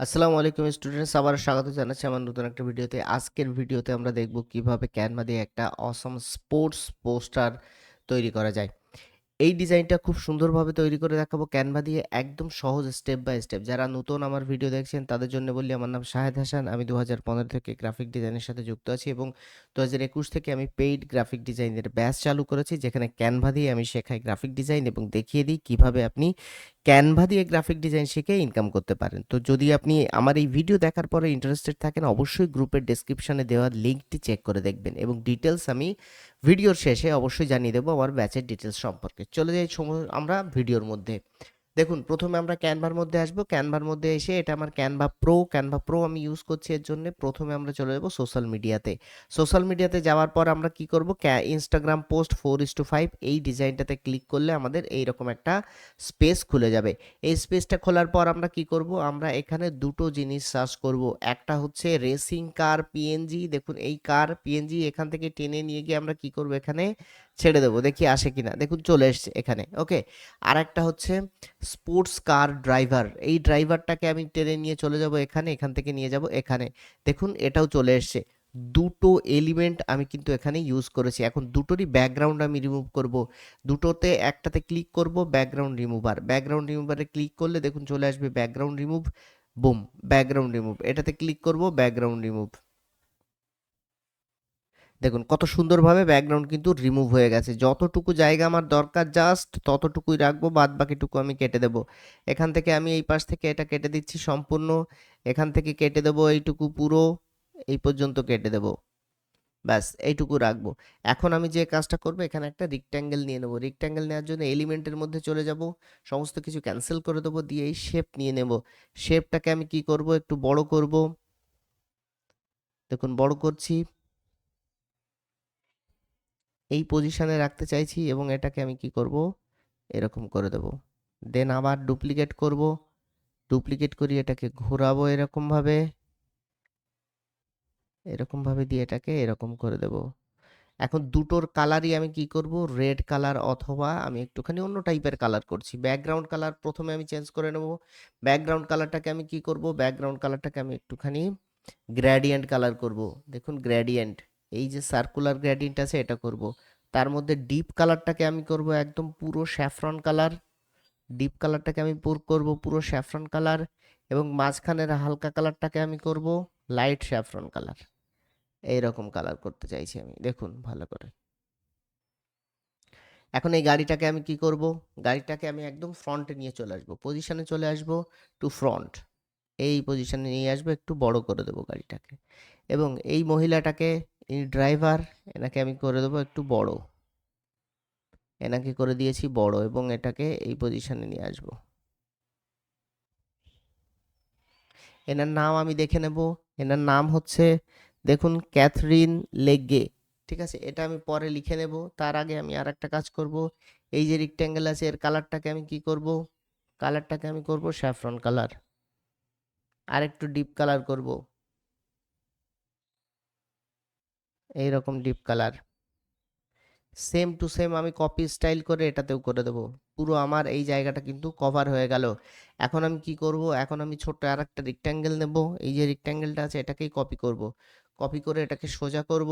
আসসালামু আলাইকুম স্টুডেন্টস আবার স্বাগত জানাচ্ছি আমার নতুন একটা ভিডিওতে। আজকের ভিডিওতে আমরা দেখব কীভাবে ক্যানভা দিয়ে একটা অসম স্পোর্টস পোস্টার তৈরি করা যায়। এই ডিজাইনটা খুব সুন্দরভাবে তৈরি করে দেখাবো ক্যানভা দিয়ে একদম সহজ স্টেপ বাই স্টেপ যারা নতুন আমার ভিডিও দেখছেন, তাদের জন্য বললি আমার নাম শাহেদ হাসান। আমি দু হাজার পনেরো থেকে গ্রাফিক ডিজাইনের সাথে যুক্ত আছি এবং দু হাজার একুশ থেকে আমি পেইড গ্রাফিক ডিজাইনের ব্যাচ চালু করেছি, যেখানে ক্যানভা দিয়ে আমি শেখাই গ্রাফিক ডিজাইন এবং দেখিয়ে দিই কীভাবে আপনি ক্যানভা দিয়ে গ্রাফিক ডিজাইন শিখে ইনকাম করতে পারেন। তো যদি আপনি আমার এই ভিডিও দেখার পরে ইন্টারেস্টেড থাকেন, অবশ্যই গ্রুপের ডেসক্রিপশনে দেওয়া লিঙ্কটি চেক করে দেখবেন এবং ডিটেলস আমি ভিডিওর শেষে অবশ্যই জানিয়ে দেবো আমার ব্যাচের ডিটেলস সম্পর্কে। চলে যাই আমরা ভিডিওর মধ্যে। দেখুন, প্রথমে আমরা ক্যানভার মধ্যে আসব। ক্যানভার মধ্যে এসে এটা আমার ক্যানভা প্রো ক্যানভা প্রো আমি ইউজ করছি এর জন্য প্রথমে আমরা চলে যাব সোশ্যাল মিডিয়াতে সোশ্যাল মিডিয়াতে যাওয়ার পর আমরা কি করব? Instagram post four is to five এই ডিজাইনটাতে ক্লিক করলে আমাদের এইরকম একটা স্পেস খুলে যাবে। এই স্পেসটা খোলার পর আমরা কি করব? আমরা এখানে দুটো জিনিস সার্চ করব। একটা হচ্ছে রেসিং কার পিএনজি দেখুন, এই কার পিএনজি এখান থেকে টেনে নিয়ে গিয়ে আমরা কি করব এখানে? ছেড়ে দেবো, দেখি আসে কিনা। দেখুন, চলে এসছে এখানে, ওকে? আর একটা হচ্ছে স্পোর্টস কার ড্রাইভার। এই ড্রাইভারটাকে আমি টেনে নিয়ে চলে যাব এখানে, এখান থেকে নিয়ে যাব এখানে। দেখুন, এটাও চলে এসছে। দুটো এলিমেন্ট আমি কিন্তু এখানে ইউজ করেছি। এখন দুটোরই ব্যাকগ্রাউন্ড আমি রিমুভ করব। দুটোতে একটাতে ক্লিক করব ব্যাকগ্রাউন্ড রিমুভার ব্যাকগ্রাউন্ড রিমুভারে ক্লিক করলে দেখুন, চলে আসবে background remove boom background remove এটাতে ক্লিক করব ব্যাকগ্রাউন্ড রিমুভ দেখুন, কত সুন্দরভাবে ব্যাকগ্রাউন্ড কিন্তু রিমুভ হয়ে গেছে। যতটুকু জায়গা আমার দরকার জাস্ট ততটুকুই রাখব বাদ বাকিটুকু আমি কেটে দেব। এখান থেকে আমি এই পাশ থেকে এটা কেটে দিচ্ছি সম্পূর্ণ। এখান থেকে কেটে দেবো এইটুকু পুরো, এই পর্যন্ত কেটে দেব। ব্যাস, এইটুকু রাখব। এখন আমি যে কাজটা করব, এখানে একটা রিক্ট্যাঙ্গেল নিয়ে নেব। রিক্ট্যাঙ্গেল নেওয়ার জন্য এলিমেন্টের মধ্যে চলে যাব। সমস্ত কিছু ক্যান্সেল করে দেবো, দিয়ে এই শেপ নিয়ে নেব। শেপটাকে আমি কি করব? একটু বড় করব। দেখুন, বড় করছি। এই পজিশনে রাখতে চাইছি এবং এটাকে আমি কি করব? এরকম করে দেব। দেন আবার ডুপ্লিকেট করব। ডুপ্লিকেট করি, এটাকে ঘোরাবো এরকমভাবে। এরকমভাবে দিয়ে এটাকে এরকম করে দেব। এখন দুটোর কালারই আমি কি করব? রেড কালার অথবা আমি একটুখানি অন্য টাইপের কালার করছি। ব্যাকগ্রাউন্ড কালার প্রথমে আমি চেঞ্জ করে নেব। ব্যাকগ্রাউন্ড কালারটাকে আমি কি করব? ব্যাকগ্রাউন্ড কালারটাকে আমি একটুখানি গ্র্যাডিয়েন্ট কালার করব। দেখুন গ্র্যাডিয়েন্ট এই যে সার্কুলার গ্র্যাডিয়েন্ট আছে এটা করব। তার মধ্যে ডিপ কালারটাকে আমি করব একদম পুরো স্যাফরন কালার ডিপ কালারটাকে আমি পুর করব পুরো স্যাফরন কালার এবং মাঝখানের হালকা কালারটাকে আমি করব লাইট স্যাফরন কালার এই রকম কালার করতে চাইছি আমি, দেখুন ভালো করে। এখন এই গাড়িটাকে আমি কি করব? গাড়িটাকে আমি একদম ফ্রন্টে নিয়ে চলে আসব পজিশনে চলে আসব টু ফ্রন্ট এই পজিশনে নিয়ে আসব, একটু বড় করে দেবো গাড়িটাকে। এবং এই মহিলাটাকে এই ড্রাইভার এনাকে আমি করে দেবো একটু বড়। এনাকে করে দিয়েছি বড় এবং এটাকে এই পজিশনে নিয়ে আসব। এনার নাম আমি দেখে নেব। এনার নাম হচ্ছে, দেখুন, ক্যাথরিন লেগে। ঠিক আছে? এটা আমি পরে লিখে নেব। তার আগে আমি আর একটা কাজ করব। এই যে রিক্ট্যাঙ্গেল আছে, এর কালারটাকে আমি কি করব? কালারটাকে আমি করব স্যাফরন কালার আর একটু ডিপ কালার করব। এই রকম deep colour same to same আমি কপি স্টাইল করে এটাতেও করে দেবো। পুরো আমার এই জায়গাটা কিন্তু কভার হয়ে গেল। এখন আমি কি করব? এখন আমি ছোট্ট আর একটা রেক্ট্যাঙ্গেল নেব। এই যে রেক্ট্যাঙ্গেলটা আছে, এটাকেই কপি করব। কপি করে এটাকে সোজা করব।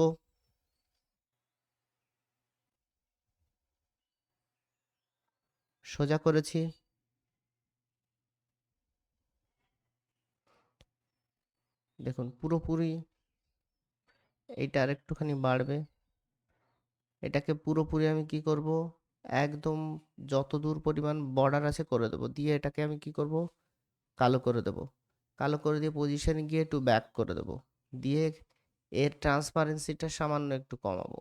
সোজা করেছি। দেখুন, পুরোপুরি এইটা আর একটুখানি বাড়বে। এটাকে পুরোপুরি আমি কি করব? একদম যত দূর পরিমাণ বর্ডার আছে করে দেবো। দিয়ে এটাকে আমি কি করব? কালো করে দেবো। কালো করে দিয়ে পজিশনে গিয়ে একটু ব্যাক করে দেবো। দিয়ে এর ট্রান্সপারেন্সিটা সামান্য একটু কমাবো।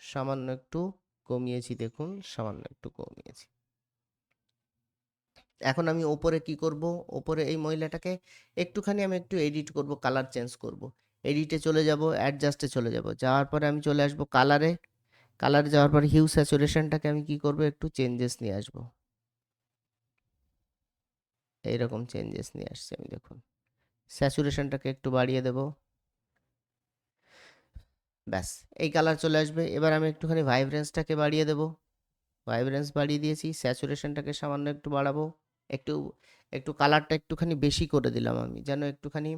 সামান্য একটু কমিয়েছি দেখুন, সামান্য একটু কমিয়েছি। এখন আমি ওপরে কি করব? ওপরে এই মহিলাটাকে একটুখানি আমি একটু এডিট করব কালার চেঞ্জ করব। এডিটে চলে যাব অ্যাডজাস্টে চলে যাব। যাওয়ার পরে আমি চলে আসব কালারে কালারে যাওয়ার পরে হিউ স্যাচুরেশনটাকে আমি কি করব? একটু চেঞ্জেস নিয়ে আসব। এইরকম চেঞ্জেস নিয়ে আসছি আমি, দেখুন। স্যাচুরেশনটাকে একটু বাড়িয়ে দেব। ব্যাস, এই কালার চলে আসবে। এবার আমি একটুখানি ভাইব্রেন্সটাকে বাড়িয়ে দেব। ভাইব্রেন্স বাড়িয়ে দিয়েছি স্যাচুরেশনটাকে সামান্য একটু বাড়াবো। একটু একটু কালারটা একটুখানি বেশি করে দিলাম আমি, যেন একটুখানি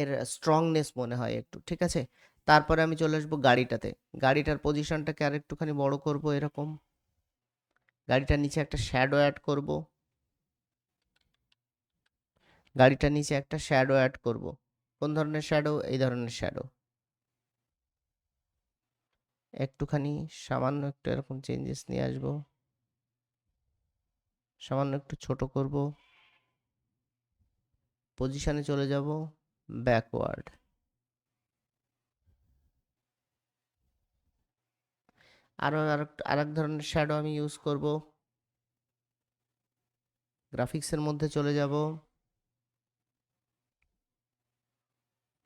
এর স্ট্রংনেস মনে হয় একটু, ঠিক আছে? তারপরে আমি চলে আসব গাড়িটাতে। গাড়িটার পজিশনটাকে আর একটুখানি বড় করব এরকম। গাড়িটার নিচে একটা শ্যাডো অ্যাড করব। গাড়িটার নিচে একটা শ্যাডো অ্যাড করব। কোন ধরনের শ্যাডো এই ধরনের শ্যাডো একটুখানি সামান্য একটু এরকম চেঞ্জেস নিয়ে আসব। সামান্য একটু ছোট করব। পজিশনে চলে যাব ব্যাকওয়ার্ড আরও আর এক ধরনের শ্যাডো আমি ইউজ করব। গ্রাফিক্সের মধ্যে চলে যাব।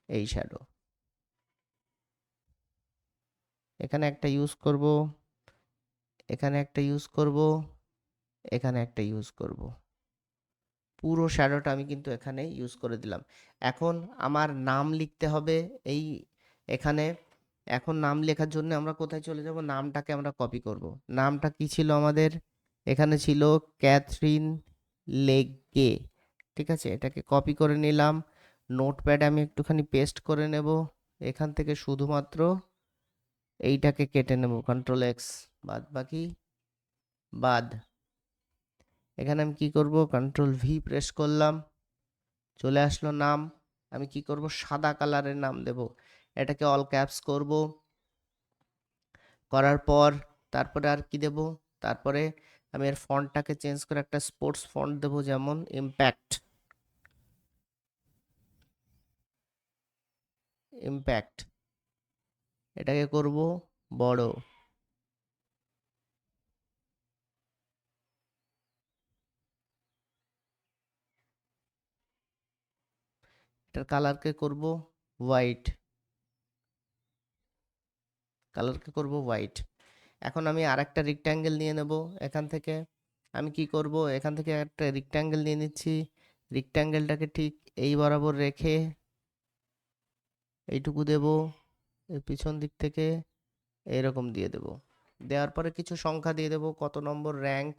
এই শ্যাডো এখানে একটা ইউজ করব। এখানে একটা ইউজ করব। এখানে একটা ইউজ করব। পুরো শ্যাডোটা আমি কিন্তু এখানে ইউজ করে দিলাম। এখন আমার নাম লিখতে হবে এই এখানে। এখন নাম লেখার জন্য আমরা কোথায় চলে যাব? নামটাকে আমরা কপি করব। নামটা কি ছিল আমাদের? এখানে ছিল ক্যাথরিন লেগে। ঠিক আছে? এটাকে কপি করে নিলাম। নোটপ্যাডে আমি একটুখানি পেস্ট করে নেব। এখান থেকে শুধুমাত্র এইটাকে কেটে নেব। কন্ট্রোল এক্স বাদ বাকি বাদ। এখানে আমি কি করব? কন্ট্রোল ভি প্রেস করলাম। চলে আসলো নাম। আমি কি করব? সাদা কালারের নাম দেব। এটাকে অল ক্যাপস করব। করার পর তারপরে আর কি দেব? তারপরে আমি এর ফন্টটাকে চেঞ্জ করে একটা স্পোর্টস ফন্ট দেব যেমন ইম্প্যাক্ট ইম্প্যাক্ট এটাকে করব বড়। এটার কালারকে করব হোয়াইট কালারকে করব হোয়াইট এখন আমি আর আরেকটা রেক্ট্যাঙ্গেল নিয়ে নেব এখান থেকে। আমি কি করব? এখান থেকে একটা রেক্ট্যাঙ্গেল নিয়ে নিচ্ছি। রেক্ট্যাঙ্গেলটাকে ঠিক এই বরাবর রেখে এইটুকু দেব। পিছন দিক থেকে এরকম দিয়ে দেব। দেওয়ার পরে কিছু সংখ্যা দিয়ে দেব, কত নম্বর র্যাঙ্ক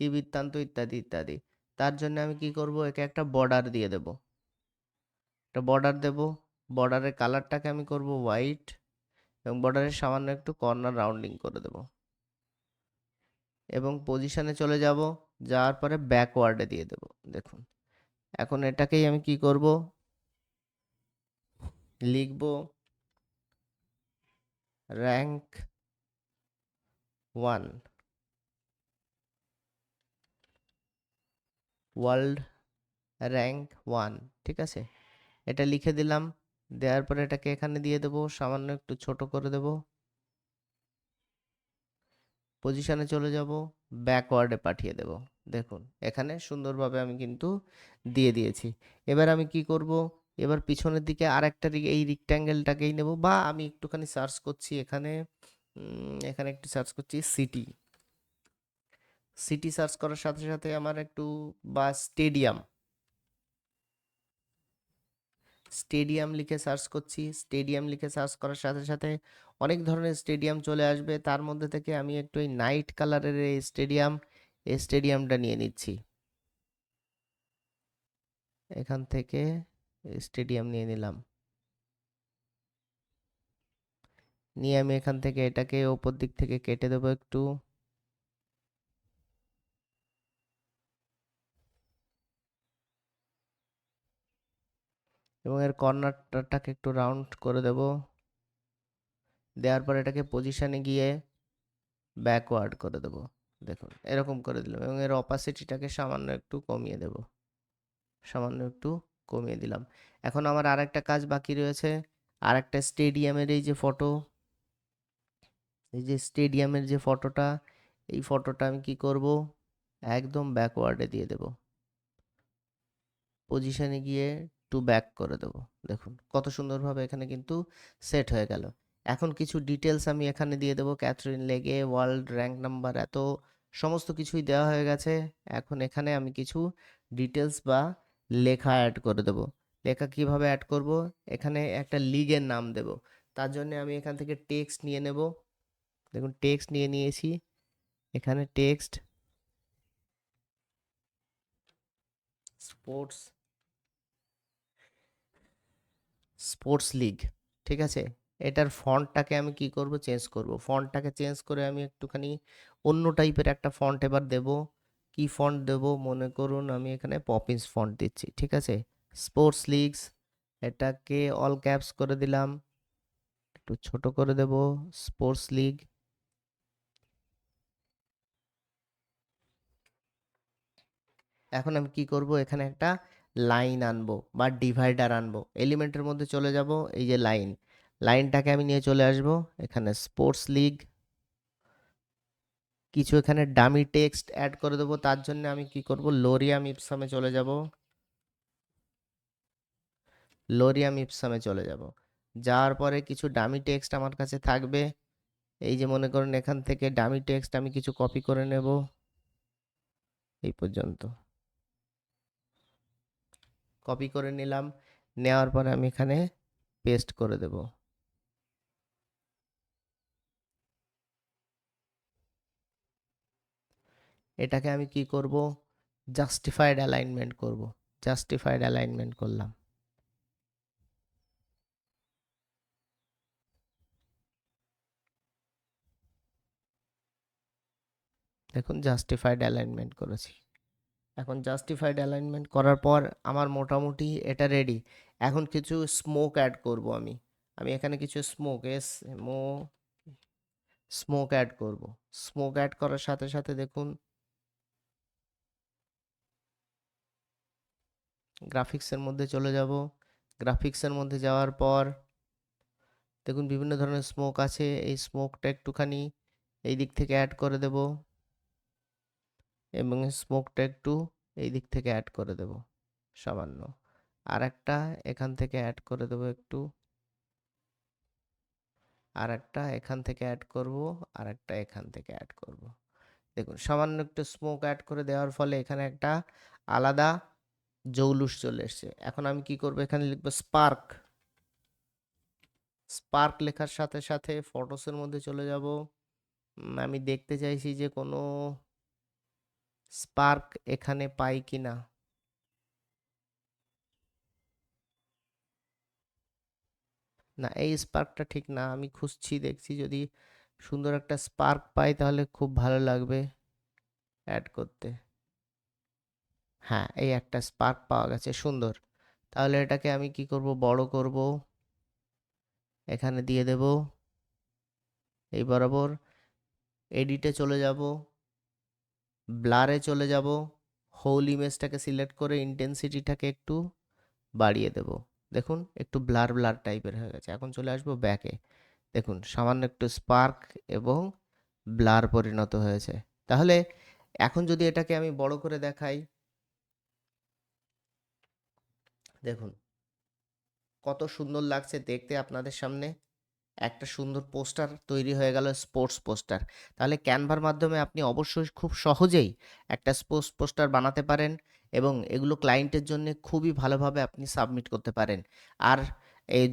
কি বৃত্তান্ত ইত্যাদি ইত্যাদি। তার জন্য আমি কি করব? একে একটা বর্ডার দিয়ে দেব। একটা বর্ডার দেব। বর্ডারের কালারটাকে আমি করব হোয়াইট এবং বর্ডারের সামান্য একটু কর্নার রাউন্ডিং করে দেব। এবং পজিশনে চলে যাব, যাওয়ার পরে ব্যাকওয়ার্ডে দিয়ে দেব, দেখুন। এখন এটাকেই আমি কি করব? লিখব rank one world rank one ঠিক আছে? এটা লিখে দিলাম। দেওয়ার পরে এটাকে এখানে দিয়ে দেবো। সামান্য একটু ছোট করে দেব। পজিশনে চলে যাব। ব্যাকওয়ার্ডে পাঠিয়ে দেব। দেখুন, এখানে সুন্দরভাবে আমি কিন্তু দিয়ে দিয়েছি। এবার আমি কি করব? এবার পিছনের দিকে আর একটা এই রিক্ট্যাঙ্গেলটাকেই নেব বা আমি একটুখানি সার্চ করছি এখানে। এখানে একটু সার্চ করছি সিটি সিটি সার্চ করার সাথে সাথে আমার একটু, বা স্টেডিয়াম স্টেডিয়াম লিখে সার্চ করছি, স্টেডিয়াম লিখে সার্চ করার সাথে সাথে অনেক ধরনের স্টেডিয়াম চলে আসবে। তার মধ্যে থেকে আমি একটু এই নাইট কালারের এই স্টেডিয়াম, এই স্টেডিয়ামটা নিয়ে নিচ্ছি। এখান থেকে স্টেডিয়াম নিয়ে নিলাম। নিয়ে আমি এখান থেকে এটাকে ওপর দিক থেকে কেটে দেবো একটু। এবং এর কর্নারটাকে একটু রাউন্ড করে দেব। দেওয়ার পর এটাকে পজিশানে গিয়ে ব্যাকওয়ার্ড করে দেব। দেখুন, এরকম করে দিলাম এবং এর অপাসিটিটাকে সামান্য একটু কমিয়ে দেব। সামান্য একটু কমিয়ে দিলাম। এখন আমার আর একটা কাজ বাকি রয়েছে। আর একটা স্টেডিয়ামের এই যে ফটো এই যে স্টেডিয়ামের যে ফটোটা এই ফটোটা আমি কি করব? একদম ব্যাকওয়ার্ডে দিয়ে দেব। পজিশনে গিয়ে টু ব্যাক করে দেবো। দেখুন, কত সুন্দরভাবে এখানে কিন্তু সেট হয়ে গেল। এখন কিছু ডিটেলস আমি এখানে দিয়ে দেবো। ক্যাথরিন লেগে ওয়ার্ল্ড র্যাঙ্ক নাম্বার এত সমস্ত কিছুই দেওয়া হয়ে গেছে। এখন এখানে আমি কিছু ডিটেলস বা লেখা অ্যাড করে দেব। লেখা কীভাবে অ্যাড করব? এখানে একটা লিগের নাম দেব। তার জন্য আমি এখান থেকে টেক্সট নিয়ে নেব। দেখুন টেক্সট নিয়ে নিয়েছি। এখানে টেক্সট স্পোর্টস স্পোর্টস লিগ, ঠিক আছে? এটার ফন্টটাকে আমি কি করব? চেঞ্জ করব। ফন্টটাকে চেঞ্জ করে আমি একটুখানি অন্য টাইপের একটা ফন্ট এবার দেব। কি ফন্ট দেব? মনে করুন আমি এখানে পপিন্স ফন্ট দিচ্ছি, ঠিক আছে? স্পোর্টস লিগস, এটাকে অল ক্যাপস করে দিলাম। একটু ছোট করে দেব স্পোর্টস লিগ। এখন আমি কি করব? এখানে একটা লাইন আনব বা ডিভাইডার আনব। এলিমেন্টের মধ্যে চলে যাব এই যে লাইন। লাইনটাকে আমি নিয়ে চলে আসব এখানে স্পোর্টস লিগ। কিছু এখানে ডামি টেক্সট অ্যাড করে দেবো। তার জন্য আমি কি করব? লোরিয়াম ইপসামে চলে যাব। লোরিয়াম ইপসামে চলে যাব। যাওয়ার পরে কিছু ডামি টেক্সট আমার কাছে থাকবে। এই যে মনে করেন এখান থেকে ডামি টেক্সট আমি কিছু কপি করে নেব। এই পর্যন্ত। কপি করে নিলাম। নেওয়ার পরে আমি এখানে পেস্ট করে দেব। এটাকে আমি কি করব? জাস্টিফাইড অ্যালাইনমেন্ট করব। জাস্টিফাইড অ্যালাইনমেন্ট করলাম। দেখুন জাস্টিফাইড অ্যালাইনমেন্ট করেছি। এখন জাস্টিফাইড অ্যালাইনমেন্ট করার পর আমার মোটামুটি এটা রেডি এখন কিছু স্মোক অ্যাড করব আমি। আমি এখানে কিছু স্মোক এস মো স্মোক অ্যাড করব। স্মোক অ্যাড করার সাথে সাথে দেখুন গ্রাফিক্সের মধ্যে চলে যাব। গ্রাফিক্সের মধ্যে যাওয়ার পর দেখুন বিভিন্ন ধরনের স্মোক আছে। এই স্মোকটা একটুখানি এই দিক থেকে অ্যাড করে দেব। এবং স্মোকটা একটু এই দিক থেকে অ্যাড করে দেব, সামান্য। আর একটা এখান থেকে অ্যাড করে দেব একটু। আর একটা এখান থেকে অ্যাড করব আর একটা এখান থেকে অ্যাড করব। দেখুন, সামান্য একটু স্মোক অ্যাড করে দেওয়ার ফলে এখানে একটা আলাদা জৌলুস চলে এসছে। এখন আমি কি করব? এখানে লিখব স্পার্ক স্পার্ক লেখার সাথে সাথে ফটোসের মধ্যে চলে যাব। আমি দেখতে চাইছি যে কোনো স্পার্ক এখানে পাই কিনা না? এই স্পার্কটা ঠিক না, আমি খুঁজছি, দেখছি, যদি সুন্দর একটা স্পার্ক পাই তাহলে খুব ভালো লাগবে অ্যাড করতে। হ্যাঁ এই একটা স্পার্ক পাওয়া গেছে, সুন্দর। তাহলে এটাকে আমি কি করব, বড় করব, এখানে দিয়ে দেব, এই বরাবর, এডিটে চলে যাব। ব্লারে চলে যাব, হোল ইমেজটাকে সিলেক্ট করে ইন্টেন্সিটিটাকে একটু বাড়িয়ে দেব। দেখুন, একটু ব্লার ব্লার টাইপের হয়ে গেছে। এখন চলে আসব ব্যাকে। দেখুন, সামান্য একটু স্পার্ক এবং ব্লার পরিণত হয়েছে। তাহলে এখন যদি এটাকে আমি বড় করে দেখাই, দেখুন, কত সুন্দর লাগছে দেখতে আপনাদের সামনে। একটা সুন্দর পোস্টার তৈরি হয়ে গেল, স্পোর্টস পোস্টার। তাহলে ক্যানভার মাধ্যমে আপনি অবশ্যই খুব সহজেই একটা স্পোর্টস পোস্টার বানাতে পারেন এবং এগুলো ক্লায়েন্টের জন্য খুবই ভালোভাবে আপনি সাবমিট করতে পারেন। আর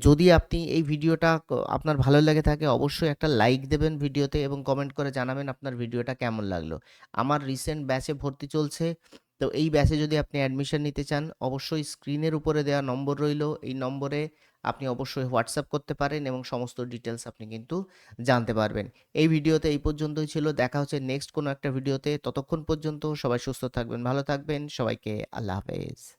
যদি আপনি এই ভিডিওটা আপনার ভালো লেগে থাকে, অবশ্যই একটা লাইক দেবেন ভিডিওতে এবং কমেন্ট করে জানাবেন আপনার ভিডিওটা কেমন লাগল। আমার রিসেন্ট ব্যাচে ভর্তি চলছে, তো এই ব্যাচে যদি আপনি অ্যাডমিশন নিতে চান, অবশ্যই স্ক্রিনের উপরে দেওয়া নম্বর রইল। এই নম্বরে আপনি অবশ্যই হোয়াটসঅ্যাপ করতে পারেন এবং সমস্ত ডিটেলস আপনি কিন্তু জানতে পারবেন। এই ভিডিওতে এই পর্যন্তই ছিল। দেখা হচ্ছে নেক্সট কোনো একটা ভিডিওতে। ততক্ষণ পর্যন্ত সবাই সুস্থ থাকবেন, ভালো থাকবেন। সবাইকে আল্লাহ হাফেজ।